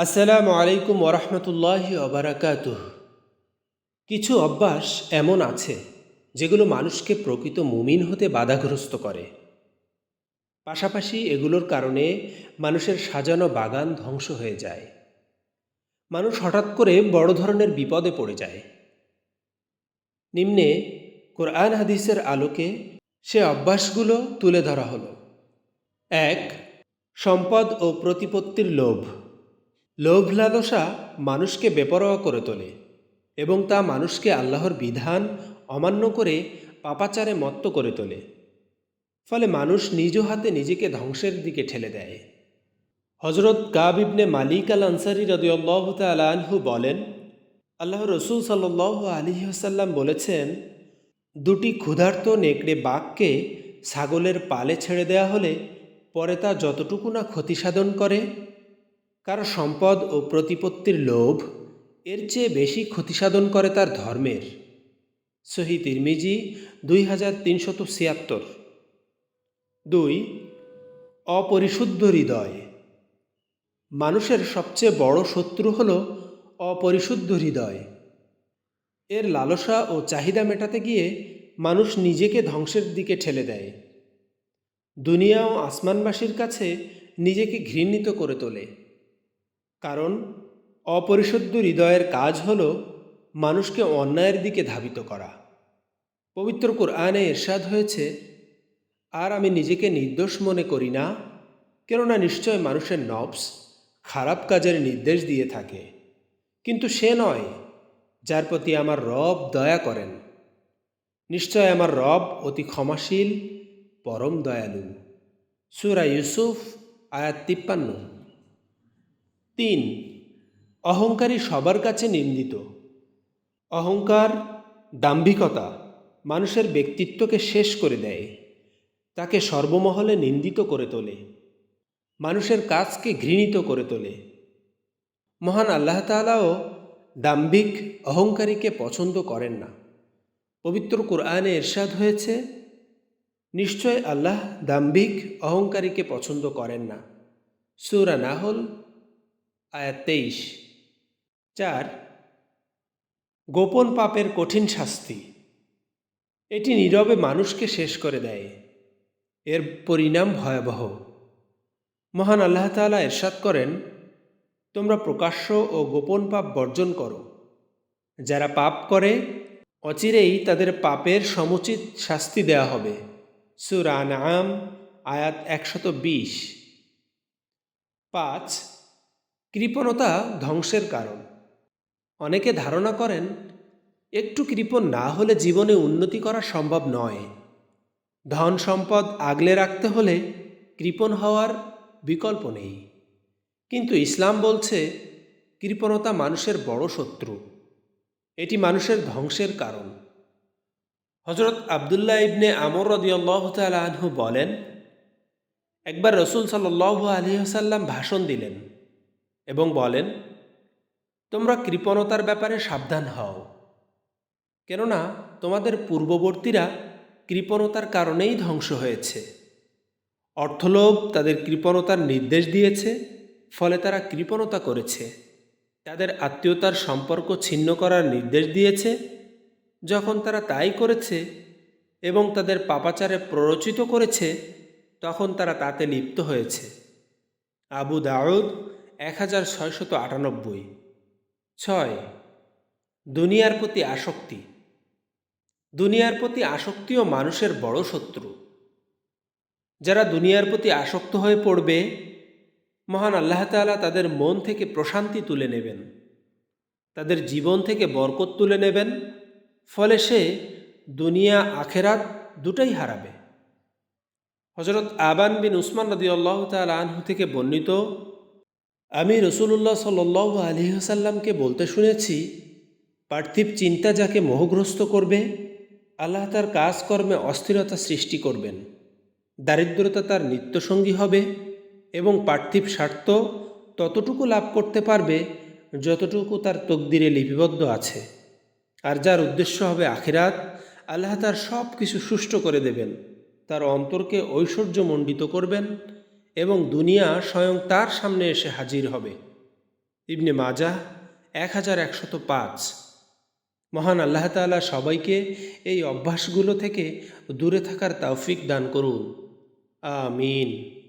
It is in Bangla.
আসসালামু আলাইকুম ওরহমতুল্লাহ অবরাকাত কিছু অভ্যাস এমন আছে যেগুলো মানুষকে প্রকৃত মুমিন হতে বাধাগ্রস্ত করে। পাশাপাশি এগুলোর কারণে মানুষের সাজানো বাগান ধ্বংস হয়ে যায়। মানুষ হঠাৎ করে বড় ধরনের বিপদে পড়ে যায়। নিম্নে কোরআন হাদিসের আলোকে সে অভ্যাসগুলো তুলে ধরা হলো। এক, সম্পদ ও প্রতিপত্তির লোভ। লোভ লালসা মানুষকে বেপরোয়া করে তোলে এবং তা মানুষকে আল্লাহর বিধান অমান্য করে পাপাচারে মত্ত করে তোলে। ফলে মানুষ নিজ হাতে নিজেকে ধ্বংসের দিকে ঠেলে দেয়। হজরত কাব ইবনে মালিক আল আনসারি রদিয়াল্লাহ তালহু বলেন আল্লাহ রসুল আলী আসাল্লাম বলেছেন, দুটি ক্ষুধার্ত নেকড়ে বাঘকে ছাগলের পালে ছেড়ে দেয়া হলে পরে তা যতটুকু না ক্ষতি সাধন করে কারও সম্পদ ও প্রতিপত্তির লোভ এর চেয়ে বেশি ক্ষতিসাধন করে তার ধর্মের। সহি তিরমিজি দুই হাজার তিনশত ছিয়াত্তর। দুই, অপরিশুদ্ধ হৃদয়। মানুষের সবচেয়ে বড় শত্রু হল অপরিশুদ্ধ হৃদয়। এর লালসা ও চাহিদা মেটাতে গিয়ে মানুষ নিজেকে ধ্বংসের দিকে ঠেলে দেয়। দুনিয়া ও আসমানবাসীর কাছে নিজেকে ঘৃণিত করে তোলে। কারণ অপরিশুদ্ধ হৃদয়ের কাজ হল মানুষকে অন্যায়ের দিকে ধাবিত করা। পবিত্র কোরআনে এরশাদ হয়েছে, আর আমি নিজেকে নির্দোষ মনে করি না, কেননা নিশ্চয় মানুষের নবস খারাপ কাজের নির্দেশ দিয়ে থাকে। কিন্তু সে নয় যার প্রতি আমার রব দয়া করেন। নিশ্চয় আমার রব অতি ক্ষমাশীল, পরম দয়ালু। সুরা ইউসুফ, আয়াত তিপ্পান্ন। তিন, অহংকারী সবার কাছে নিন্দিত। অহংকার দাম্ভিকতা, মানুষের ব্যক্তিত্বকে শেষ করে দেয়, তাকে সর্বমহলে নিন্দিত করে তোলে, মানুষের কাজকে ঘৃণিত করে তোলে। মহান আল্লাহ তালাও দাম্ভিক অহংকারীকে পছন্দ করেন না। পবিত্র কোরআনে এরশাদ হয়েছে, নিশ্চয় আল্লাহ দাম্ভিক অহংকারীকে পছন্দ করেন না। সুরা নাহল আয়াত তেইশ। চার, গোপন পাপের কঠিন শাস্তি। এটি নীরবে মানুষকে শেষ করে দেয়। এর পরিণাম ভয়াবহ। মহান আল্লাহ তালা এরশাদ করেন, তোমরা প্রকাশ্য ও গোপন পাপ বর্জন করো। যারা পাপ করে, অচিরেই তাদের পাপের সমুচিত শাস্তি দেয়া হবে। সুরান আম আয়াত একশত বিশ। পাঁচ কৃপণতা ধ্বংসের কারণ। অনেকে ধারণা করেন, একটু কৃপণ না হলে জীবনে উন্নতি করা সম্ভব নয়। ধন সম্পদ আগলে রাখতে হলে কৃপণ হওয়ার বিকল্প নেই। কিন্তু ইসলাম বলছে, কৃপণতা মানুষের বড় শত্রু। এটি মানুষের ধ্বংসের কারণ। হজরত আবদুল্লাহ ইবনে আমর রদিয়াল্লাহ তালহু বলেন, একবার রসুল সাল্লাহ আলহিহাসাল্লাম ভাষণ দিলেন। এবং বলেন, তোমরা কৃপণতার ব্যাপারে সাবধান হও। কেননা তোমাদের পূর্ববর্তীরা কৃপণতার কারণেই ধ্বংস হয়েছে। অর্থলোভ তাদের কৃপণতার নির্দেশ দিয়েছে, ফলে তারা কৃপণতা করেছে। তাদের আত্মীয়তার সম্পর্ক ছিন্ন করার নির্দেশ দিয়েছে, যখন তারা তাই করেছে এবং তাদের পাপাচারে প্ররোচিত করেছে, তখন তারা তাতে লিপ্ত হয়েছে। আবু দাউদ এক হাজার ছয়শত আটানব্বই। ছয়, দুনিয়ার প্রতি আসক্তি। দুনিয়ার প্রতি আসক্তিও মানুষের বড় শত্রু। যারা দুনিয়ার প্রতি আসক্ত হয়ে পড়বে, মহান আল্লাহ তালা তাদের মন থেকে প্রশান্তি তুলে নেবেন। তাদের জীবন থেকে বরকত তুলে নেবেন। ফলে সে দুনিয়া, আখেরাত দুটাই হারাবে। হজরত আবান বিন উসমান নদী আল্লাহ তাল আনহু থেকে বর্ণিত আমি রসুল্লাহ সাল আলী হাসাল্লামকে বলতে শুনেছি, পার্থিব চিন্তা যাকে মোহগ্রস্ত করবে, আল্লাহ তার কাজকর্মে অস্থিরতা সৃষ্টি করবেন, দারিদ্রতা তার নিত্যসঙ্গী হবে এবং পার্থিব স্বার্থ ততটুকু লাভ করতে পারবে যতটুকু তার তকদিরে লিপিবদ্ধ আছে। আর যার উদ্দেশ্য হবে আখিরাত, আল্লাহ তার সব কিছু সুষ্ঠু করে দেবেন, তার অন্তরকে ঐশ্বর্যমণ্ডিত করবেন এবং দুনিয়া স্বয়ং তার সামনে এসে হাজির হবে। ইবনে মাজা এক হাজার একশত পাঁচ। মহান আল্লাহ তালা সবাইকে এই অভ্যাসগুলো থেকে দূরে থাকার তৌফিক দান করুন। আমিন।